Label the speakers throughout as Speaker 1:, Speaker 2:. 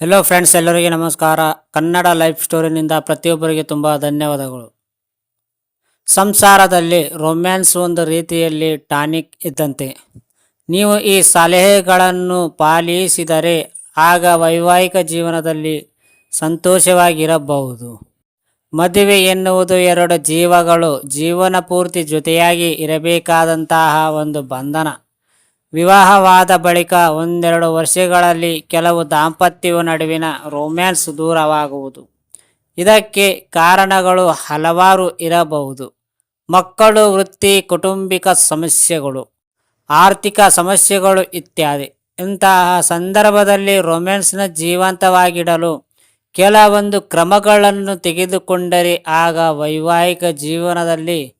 Speaker 1: Hello friends ಎಲ್ಲರಿಗೆ ನಮಸ್ಕಾರ. Kannada life ಸ್ಟೋರಿನಿಂದ ಪ್ರತಿಯೊಬ್ಬರಿಗೆ ತುಂಬ ಧನ್ಯವಾದಗಳು. ಸಂಸಾರದಲ್ಲಿ ರೊಮ್ಯಾನ್ಸ್ ಒಂದು ರೀತಿಯಲ್ಲಿ ಟಾನಿಕ್ ಇದ್ದಂತೆ. ನೀವು ಈ ಸಲಹೆಗಳನ್ನು ಪಾಲಿಸಿದರೆ ಆಗ ವೈವಾಹಿಕ ಜೀವನದಲ್ಲಿ ಸಂತೋಷವಾಗಿರಬಹುದು. ಮದುವೆ ಎನ್ನುವುದು ಎರಡು ಜೀವಗಳು, ಜೀವನ ಪೂರ್ತಿ ಜೊತೆಯಾಗಿ ಇರಬೇಕಾದಂತಹ ಒಂದು ಬಂಧನ. ವಿವಾಹವಾದ ಬಳಿಕ ಒಂದೆರಡು ವರ್ಷಗಳಲ್ಲಿ ಕೆಲವು ದಾಂಪತ್ಯವು ನಡುವಿನ ರೋಮ್ಯಾನ್ಸ್ ದೂರವಾಗುವುದು. ಇದಕ್ಕೆ ಕಾರಣಗಳು ಹಲವಾರು ಇರಬಹುದು. ಮಕ್ಕಳು, ವೃತ್ತಿ, ಕುಟುಂಬಿಕ ಸಮಸ್ಯೆಗಳು, ಆರ್ಥಿಕ ಸಮಸ್ಯೆಗಳು ಇತ್ಯಾದಿ. ಇಂತಹ ಸಂದರ್ಭದಲ್ಲಿ ರೊಮ್ಯಾನ್ಸ್ನ ಜೀವಂತವಾಗಿಡಲು ಕೆಲವೊಂದು ಕ್ರಮಗಳನ್ನು ತೆಗೆದುಕೊಂಡರೆ ಆಗ ವೈವಾಹಿಕ ಜೀವನದಲ್ಲಿ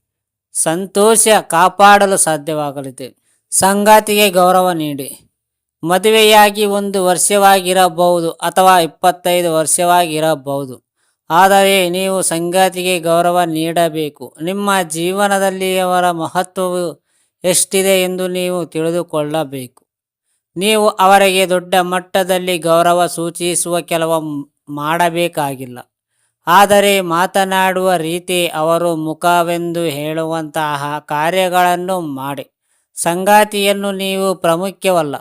Speaker 1: ಸಂತೋಷ ಕಾಪಾಡಲು ಸಾಧ್ಯವಾಗಲಿದೆ. ಸಂಗಾತಿಗೆ ಗೌರವ ನೀಡಿ. ಮದುವೆಯಾಗಿ ಒಂದು ವರ್ಷವಾಗಿರಬಹುದು ಅಥವಾ ಇಪ್ಪತ್ತೈದು ವರ್ಷವಾಗಿರಬಹುದು. ಆದರೆ ನೀವು ಸಂಗಾತಿಗೆ ಗೌರವ ನೀಡಬೇಕು. ನಿಮ್ಮ ಜೀವನದಲ್ಲಿ ಅವರ ಮಹತ್ವವು ಎಷ್ಟಿದೆ ಎಂದು ನೀವು ತಿಳಿದುಕೊಳ್ಳಬೇಕು. ನೀವು ಅವರಿಗೆ ದೊಡ್ಡ ಮಟ್ಟದಲ್ಲಿ ಗೌರವ ಸೂಚಿಸುವ ಕೆಲವು ಮಾಡಬೇಕಾಗಿಲ್ಲ. ಆದರೆ ಮಾತನಾಡುವ ರೀತಿ ಅವರು ಮುಖವೆಂದು ಹೇಳುವಂತಹ ಕಾರ್ಯಗಳನ್ನು ಮಾಡಿ. ಸಂಗಾತಿಯನ್ನು ನೀವು ಪ್ರಾಮುಖ್ಯವಲ್ಲ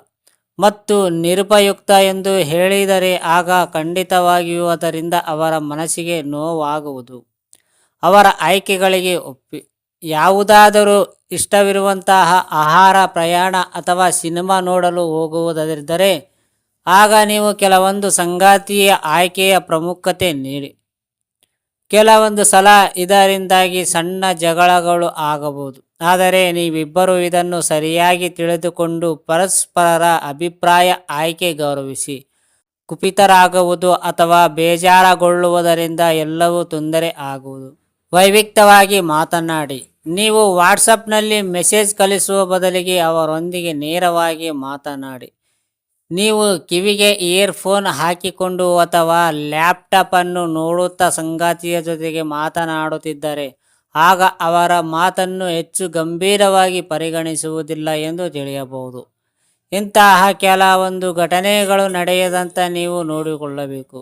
Speaker 1: ಮತ್ತು ನಿರುಪಯುಕ್ತ ಎಂದು ಹೇಳಿದರೆ ಆಗ ಖಂಡಿತವಾಗಿಯೂ ಅದರಿಂದ ಅವರ ಮನಸ್ಸಿಗೆ ನೋವಾಗುವುದು. ಅವರ ಆಯ್ಕೆಗಳಿಗೆ ಒಪ್ಪಿ ಯಾವುದಾದರೂ ಇಷ್ಟವಿರುವಂತಹ ಆಹಾರ, ಪ್ರಯಾಣ ಅಥವಾ ಸಿನಿಮಾ ನೋಡಲು ಹೋಗುವುದರಿದ್ದರೆ ಆಗ ನೀವು ಕೆಲವೊಂದು ಸಂಗಾತಿಯ ಆಯ್ಕೆಯ ಪ್ರಮುಖತೆ ನೀಡಿ. ಕೆಲವೊಂದು ಸಲ ಇದರಿಂದಾಗಿ ಸಣ್ಣ ಜಗಳಗಳು ಆಗಬಹುದು. ಆದರೆ ನೀವಿಬ್ಬರು ಇದನ್ನು ಸರಿಯಾಗಿ ತಿಳಿದುಕೊಂಡು ಪರಸ್ಪರರ ಅಭಿಪ್ರಾಯ ಆಯ್ಕೆ ಗೌರವಿಸಿ. ಕುಪಿತರಾಗುವುದು ಅಥವಾ ಬೇಜಾರಗೊಳ್ಳುವುದರಿಂದ ಎಲ್ಲವೂ ತೊಂದರೆ ಆಗುವುದು. ವೈವಿಕ್ತವಾಗಿ ಮಾತನಾಡಿ, ನೀವು ವಾಟ್ಸಪ್ನಲ್ಲಿ ಮೆಸೇಜ್ ಕಳಿಸುವ ಬದಲಿಗೆ ಅವರೊಂದಿಗೆ ನೇರವಾಗಿ ಮಾತನಾಡಿ. ನೀವು ಕಿವಿಗೆ ಇಯರ್ಫೋನ್ ಹಾಕಿಕೊಂಡು ಅಥವಾ ಲ್ಯಾಪ್ಟಾಪನ್ನು ನೋಡುತ್ತಾ ಸಂಗಾತಿಯ ಜೊತೆಗೆ ಮಾತನಾಡುತ್ತಿದ್ದರೆ, ಆಗ ಅವರ ಮಾತನ್ನು ಹೆಚ್ಚು ಗಂಭೀರವಾಗಿ ಪರಿಗಣಿಸುವುದಿಲ್ಲ ಎಂದು ತಿಳಿಯಬಹುದು. ಇಂತಹ ಕೆಲವೊಂದು ಘಟನೆಗಳು ನಡೆಯದಂತ ನೀವು ನೋಡಿಕೊಳ್ಳಬೇಕು.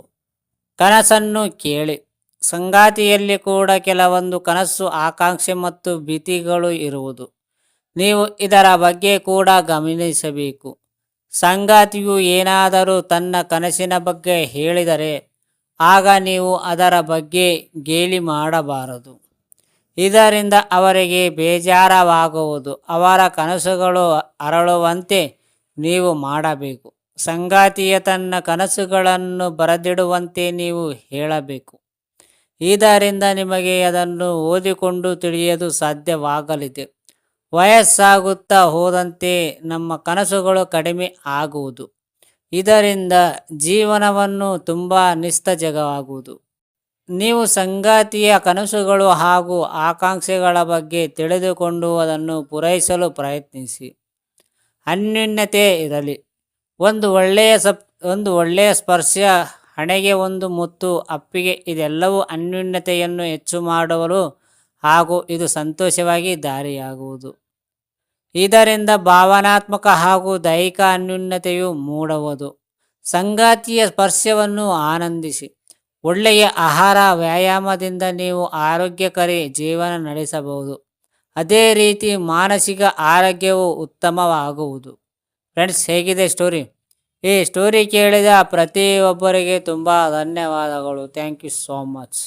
Speaker 1: ಕನಸನ್ನು ಕೇಳಿ. ಸಂಗಾತಿಯಲ್ಲಿ ಕೂಡ ಕೆಲವೊಂದು ಕನಸು, ಆಕಾಂಕ್ಷೆ ಮತ್ತು ಭೀತಿಗಳು ಇರುವುದು. ನೀವು ಇದರ ಬಗ್ಗೆ ಕೂಡ ಗಮನಿಸಬೇಕು. ಸಂಗಾತಿಯು ಏನಾದರೂ ತನ್ನ ಕನಸಿನ ಬಗ್ಗೆ ಹೇಳಿದರೆ, ಆಗ ನೀವು ಅದರ ಬಗ್ಗೆ ಗೇಲಿ ಮಾಡಬಾರದು. ಇದರಿಂದ ಅವರಿಗೆ ಬೇಜಾರವಾಗುವುದು. ಅವರ ಕನಸುಗಳು ಅರಳುವಂತೆ ನೀವು ಮಾಡಬೇಕು. ಸಂಗಾತಿಯ ತನ್ನ ಕನಸುಗಳನ್ನು ಬರೆದಿಡುವಂತೆ ನೀವು ಹೇಳಬೇಕು. ಇದರಿಂದ ನಿಮಗೆ ಅದನ್ನು ಓದಿಕೊಂಡು ತಿಳಿಯಲು ಸಾಧ್ಯವಾಗಲಿದೆ. ವಯಸ್ಸಾಗುತ್ತಾ ಹೋದಂತೆ ನಮ್ಮ ಕನಸುಗಳು ಕಡಿಮೆ ಆಗುವುದು. ಇದರಿಂದ ಜೀವನವನ್ನು ತುಂಬ ನಿಸ್ತಜಗವಾಗುವುದು. ನೀವು ಸಂಗಾತಿಯ ಕನಸುಗಳು ಹಾಗೂ ಆಕಾಂಕ್ಷೆಗಳ ಬಗ್ಗೆ ತಿಳಿದುಕೊಂಡು ಅದನ್ನು ಪೂರೈಸಲು ಪ್ರಯತ್ನಿಸಿ. ಅನ್ಯೂನ್ಯತೆ ಇರಲಿ. ಒಂದು ಒಳ್ಳೆಯ ಸಪ್, ಒಂದು ಒಳ್ಳೆಯ ಸ್ಪರ್ಶ, ಹಣೆಗೆ ಒಂದು ಮುತ್ತು, ಅಪ್ಪಿಗೆ ಇದೆಲ್ಲವೂ ಅನ್ಯೂನ್ಯತೆಯನ್ನು ಹೆಚ್ಚು ಮಾಡುವಲು ಹಾಗೂ ಇದು ಸಂತೋಷವಾಗಿ ದಾರಿಯಾಗುವುದು. ಇದರಿಂದ ಭಾವನಾತ್ಮಕ ಹಾಗೂ ದೈಹಿಕ ಅನ್ಯೂನ್ಯತೆಯು ಮೂಡುವುದು ಸಂಗಾತಿಯ ಸ್ಪರ್ಶವನ್ನು ಆನಂದಿಸಿ. ಒಳ್ಳೆಯ ಆಹಾರ ವ್ಯಾಯಾಮದಿಂದ ನೀವು ಆರೋಗ್ಯಕರಿ ಜೀವನ ನಡೆಸಬಹುದು. ಅದೇ ರೀತಿ ಮಾನಸಿಕ ಆರೋಗ್ಯವು ಉತ್ತಮವಾಗುವುದು. ಫ್ರೆಂಡ್ಸ್, ಹೇಗಿದೆ ಸ್ಟೋರಿ? ಈ ಸ್ಟೋರಿ ಕೇಳಿದ ಪ್ರತಿಯೊಬ್ಬರಿಗೆ ತುಂಬ ಧನ್ಯವಾದಗಳು. Thank you so much.